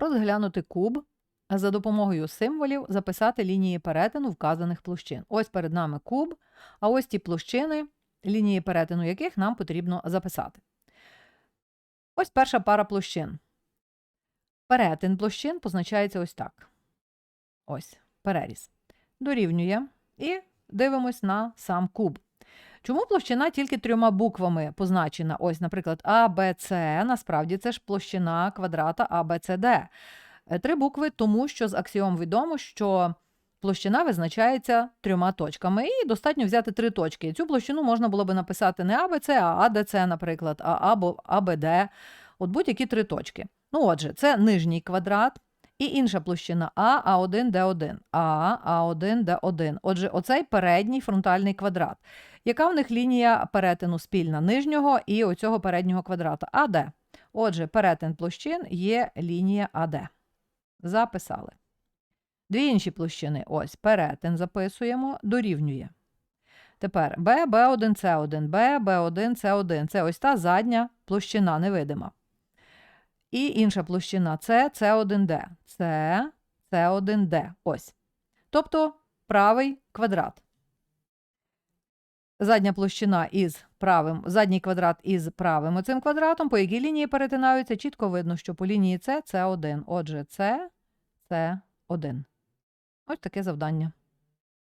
Розглянути куб, за допомогою символів записати лінії перетину вказаних площин. Ось перед нами куб, а ось ті площини, лінії перетину яких нам потрібно записати. Ось перша пара площин. Перетин площин позначається ось так. Ось переріз. Дорівнює. І дивимось на сам куб. Чому площина тільки трьома буквами позначена? Ось, наприклад, А, Б, С. Насправді це ж площина квадрата А, Б, С, Д. Е, Три букви, тому що з аксіом відомо, що площина визначається трьома точками. І достатньо взяти три точки. Цю площину можна було би написати не АБЦ, а АДЦ, наприклад, а або АБД. От будь-які три точки. Ну, отже, це нижній квадрат. І інша площина А, А1, Д1, А, А1, Д1. Отже, оцей передній фронтальний квадрат. Яка в них лінія перетину спільна нижнього і оцього переднього квадрата? АД. Отже, перетин площин є лінія АД. Записали. Дві інші площини. Ось перетин записуємо, дорівнює. Тепер Б, Б1, С1, Б, Б1, С1. Це ось та задня площина невидима. І інша площина С, С1Д. С, С1Д. Ось. Тобто правий квадрат. Задня площина із правим, задній квадрат із правим оцим квадратом, по якій лінії перетинаються, чітко видно, що по лінії С це 1. Отже, це, це 1. Ось таке завдання.